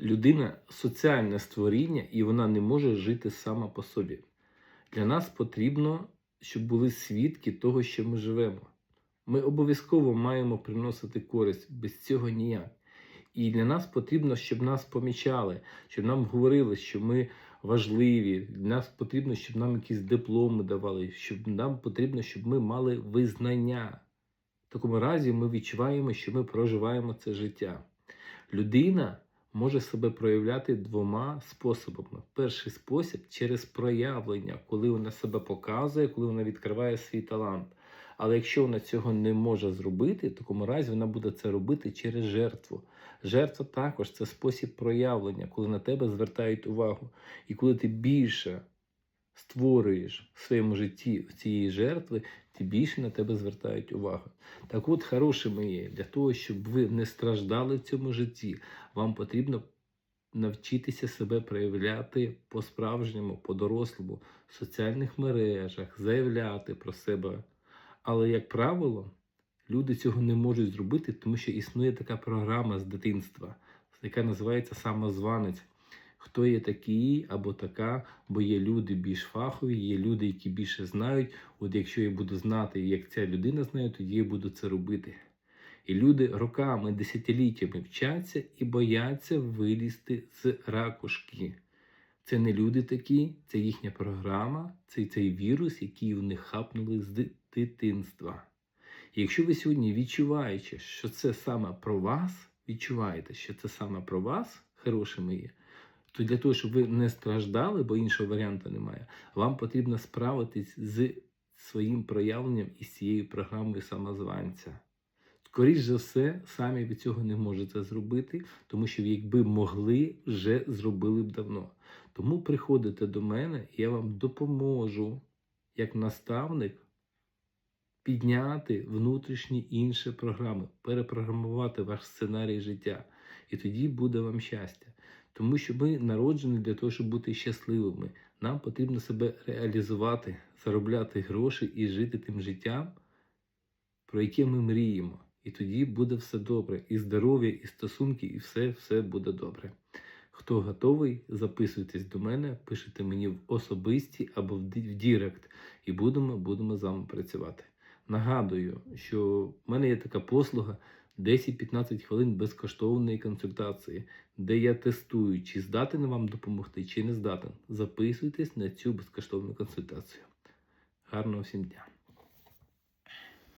Людина соціальне створіння, і вона не може жити сама по собі. Для нас потрібно, щоб були свідки того, що ми живемо. Ми обов'язково маємо приносити користь, без цього ніяк. І для нас потрібно, щоб нас помічали, щоб нам говорили, що ми важливі. Для нас потрібно, щоб нам якісь дипломи давали, щоб нам потрібно, щоб ми мали визнання. В такому разі ми відчуваємо, що ми проживаємо це життя. Людина може себе проявляти двома способами. Перший спосіб через проявлення, коли вона себе показує, коли вона відкриває свій талант. Але якщо вона цього не може зробити, в такому разі вона буде це робити через жертву. Жертва також це спосіб проявлення, коли на тебе звертають увагу. І коли ти більше створюєш в своєму житті цієї жертви, тим більше на тебе звертають увагу. Так от, хороше моє, для того, щоб ви не страждали в цьому житті, вам потрібно навчитися себе проявляти по-справжньому, по-дорослому, в соціальних мережах, заявляти про себе. Але, як правило, люди цього не можуть зробити, тому що існує така програма з дитинства, яка називається самозванець. Хто є такий або така, бо є люди більш фахові, є люди, які більше знають. От якщо я буду знати, як ця людина знає, тоді я буду це робити. І люди роками, десятиліттями вчаться і бояться вилізти з ракушки. Це не люди такі, це їхня програма, це цей вірус, який вони хапнули з дитинства. І якщо ви сьогодні відчуваєте, що це саме про вас, відчуваєте, що це саме про вас, хороші мої, то для того, щоб ви не страждали, бо іншого варіанту немає, вам потрібно справитись з своїм проявленням і з цією програмою самозванця. Скоріше за все, самі ви цього не можете зробити, тому що якби могли, вже зробили б давно. Тому приходите до мене, і я вам допоможу, як наставник, підняти внутрішні інші програми, перепрограмувати ваш сценарій життя. І тоді буде вам щастя. Тому що ми народжені для того, щоб бути щасливими. Нам потрібно себе реалізувати, заробляти гроші і жити тим життям, про яке ми мріємо. І тоді буде все добре. І здоров'я, і стосунки, і все, все буде добре. Хто готовий, записуйтесь до мене, пишете мені в особисті або в Дірект, і будемо, будемо з вами працювати. Нагадую, що в мене є така послуга 10-15 хвилин безкоштовної консультації, де я тестую, чи здатен вам допомогти, чи не здатен. Записуйтесь на цю безкоштовну консультацію. Гарного всім дня!